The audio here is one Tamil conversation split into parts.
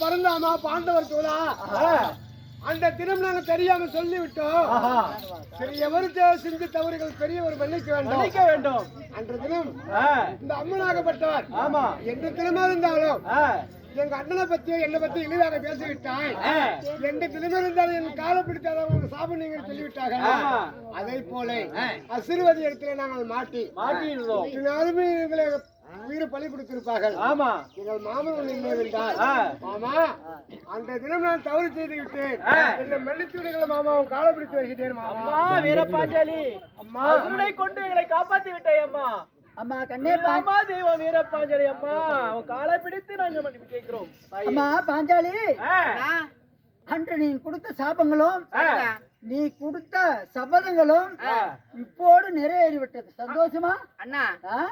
பரந்தாமா பாண்டவர் தோழா அந்த தினம் நாங்க தெரியாம சொல்லிவிட்டோம். எவரு செஞ்சு தவறுகள் பெரியவர் மன்னிக்க வேண்டும். மன்னிக்க வேண்டும். அன்ற தினம் இந்த அம்மனாகப்பட்டவர் ஆமா. எந்த தினமா இருந்தாலும் எங்க அண்ணனை பத்தியோ என்னை பத்தி இழிவாக பேசிவிட்டாய் ஆ. எந்த தினமே இருந்தாலும் என் காலை பிடித்தாத உங்களுக்கு சாபம் நீங்கள் சொல்லிவிட்டார்கள். ஆமா. அதை போல அசிறுவதி இடத்துல நாங்கள் மாட்டி மாட்டியிருந்தோம் இன்னாலுமே எங்களை உயிரை பலி கொடுத்திருப்பார்கள். ஆமா. எங்கள் மாமன் ஆ. மாமா அந்த தினம் நான் தவறு செய்து விட்டேன் மன்னித்து விடுங்கள் மாமா உன் காலை பிடித்து வருகிறேன் மாமா. அம்மா வீரபாஞ்சாலி அம்மா. அசுரனை கொண்டு எங்களை காப்பாத்தி விட்டாய் அம்மா. அம்மா கண்ணே அம்மா தெய்வம் வீரபாஞ்சாலி அம்மா. உன் காலை பிடித்து நாங்க கேட்கிறோம். அம்மா பாஞ்சாலி. அன்று நீ கொடுத்த சாபங்களும். நீ கொடுத்த சபதங்களும். இப்போடு நிறைவேறிவிட்டது சந்தோஷமா அண்ணா?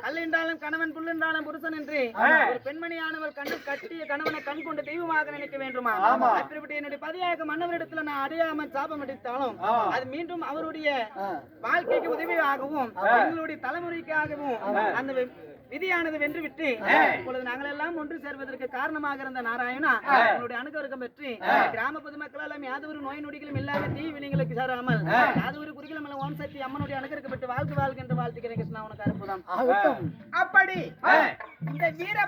கல்லென்றாலும் கணவன் புல்லென்றாலும் புருஷன் என்று. ஒரு பெண்மணியானவள் கண்டு கட்டிய கணவனை கண் கொண்டு தெய்வமாக நினைக்க வேண்டுமா ஆமா. அப்படிப்பட்ட என்னுடைய பதியாக மன்னவரிடத்துல நான் அறியாமல் சாபம் அடித்தாலும். அது மீண்டும் அவருடைய. வாழ்க்கைக்கு உதவியாகவும் எங்களுடைய தலைமுறைக்காகவும் அந்த விதியானது வென்றுவிட்டு இப்பொழுது நாங்கள் எல்லாம் ஒன்று சேர்வதற்கு காரணமாக இருந்த நாராயணா உங்களுடைய அனுகவருக்கம் பெற்று கிராம பொதுமக்கள் எல்லாம் யாதொரு நோய் நொடிகளும் இல்லாத தீ வினைகளுக்கு சேராமல் யாதொரு குறிகளும் எல்லாம் ஓம் சக்தி அம்மனுடைய அனுகருக்கு பெற்று வாழ்க்கை வாழ்க்கை என்று வாழ்த்துக்கிறேன் கிருஷ்ணா உனக்கு அற்புதம் அப்படி இந்த வீர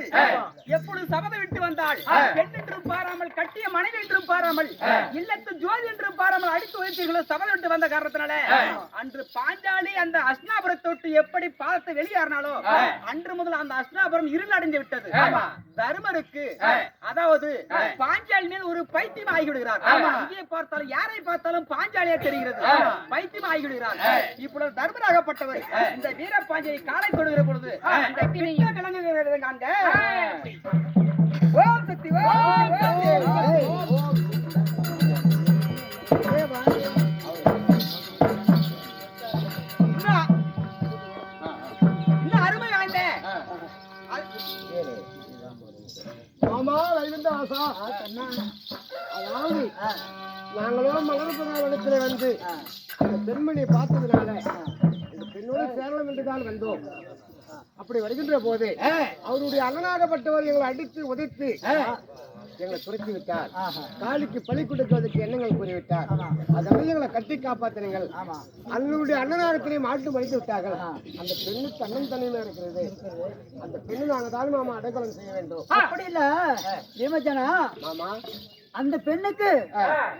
பாஞ்சலாகப்பட்டவள் எப்பொழுது சபதம் விட்டு வந்தாள் பெண் என்றும் பாராமல் கட்டிய மனைவி என்றும் பாராமல் இல்லத்து ஜோதி என்றும் பாராமல் அடித்து உயர்த்தீர்களோ சபதம் விட்டு வந்த காரணத்தினால? அன்று பாஞ்சாலி அந்த அஸ்னாபுரத்தொட்டு எப்படி பார்த்து வெளியேறினாலோ அன்று முதல் அந்த அஸ்னாபுரம் இருள் அடைந்து விட்டது தருமருக்கு அதாவது பாஞ்சாலி மேல் ஒரு பைத்தியம் ஆகிவிடுகிறார். இங்கே பார்த்தாலும் யாரை பார்த்தாலும் பாஞ்சாலியா தெரிகிறது. பைத்தியம் ஆகிவிடுகிறார். இப்பொழுது தர்மராகப்பட்டவர் இந்த வீர பாஞ்சாலி காலை தொடுகிற பொழுது விளங்குகிறது காண்க. ஓம் சக்தி ஓம் அருமை வாய்ந்த மாமா வைகுந்த ஆசா அதாவது நாங்களும் மலர்புற இடத்துல வந்து அந்த பெண்மணியை பார்த்ததுனால இந்த பெண்ணோடு சேரலாம் என்று தான் வந்தோம். அப்படி வருகின்ற போது அவருடைய அண்ணனாகப்பட்டவர் எங்களை அடித்து உதைத்து எங்களை துரத்தி விட்டார் காலிக்கு பழி கொடுப்பதற்கு எண்ணங்கள் கூறிவிட்டார். அதனால எங்களை கட்டி காப்பாத்தினீங்கள் அண்ணனுடைய அண்ணனாகத்திலே மாட்டு மடித்து விட்டார்கள். அந்த பெண்ணுக்கு அண்ணன் தனிமையா இருக்கிறது. அந்த பெண்ணு நாங்க தான் மாமா அடைக்கலம் செய்ய வேண்டும். அப்படி இல்ல. பீமஜனா மாமா. அந்த பெண்ணுக்கு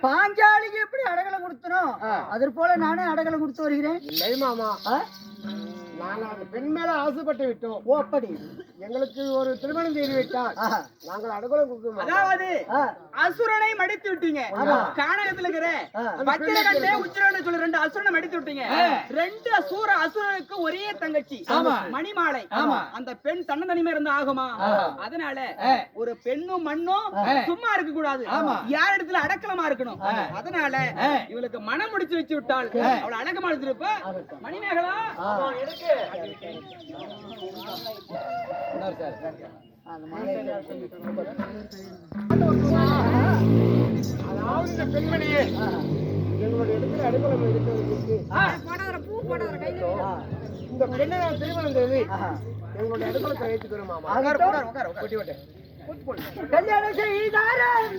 பாஞ்சாலிக்கு எப்படி அடகலம் கொடுத்தனும் அது போல நானே அடகலம் கொடுத்து வருகிறேன். இல்லை மாமா? நாங்கள் பெண் மேல ஆசைப்பட்டு விட்டோம். ஓ அப்படி. எங்களுக்கு ஒரு திருமணம் செய்து விட்டால். நாங்கள் அடகுலம் கொடுக்கணும் அதாவது. அசுரனை மடித்து விட்டீங்க. கானகத்துல இருக்கிற உச்சிரன்னு சொல்லி ரெண்டு அசுரனை மடித்து விட்டீங்க. ரெண்டு அசுர அசுரனுக்கு ஒரே தங்கச்சி. மணிமாலை. அந்த பெண் தன்னந்தனிமே இருந்தா ஆகுமா? அதனால ஒரு பெண்ணும் மண்ணும் சும்மா இருக்க கூடாது. யார் இடத்துல அடக்கலமா இருக்கணும்? அதனால இவளுக்கு மனம் முடிச்சு வச்சு விட்டால் அவளை அடக்கமா எடுத்திருப்ப மணிமேகலா? இருக்கு. அதாவது இந்த பெண்மணியே எங்களுடைய இடத்துல அடைக்கலம் இருக்கிறதுக்கு இந்த பெண்ணை நான் திருமணம் செய்து எங்களுடைய அடைக்கலத்தை வைத்துக்கிறோம் மாமா கல்யாணம் செய்தாரன்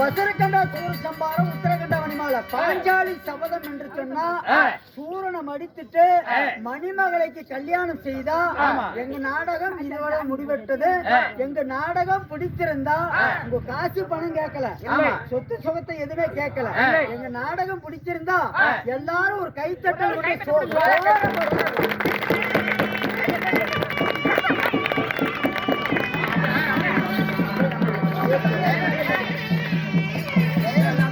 பசருக்கண்ட சூர சம்பாரம் உத்தரகண்ட மணிமாலை. பாஞ்சாலி சபதம் என்று சொன்னா சூரனை மடித்துட்டு மணிமகளைக்கு கல்யாணம் செய்தா எங்க நாடகம் இதோட முடிவெட்டது. எங்க நாடகம் பிடிச்சிருந்தா உங்க காசு பணம் கேட்கல. சொத்து சுகத்தை எதுவுமே கேட்கல. எங்க நாடகம் பிடிச்சிருந்தா எல்லாரும் ஒரு கைத்தட்டல் சோழ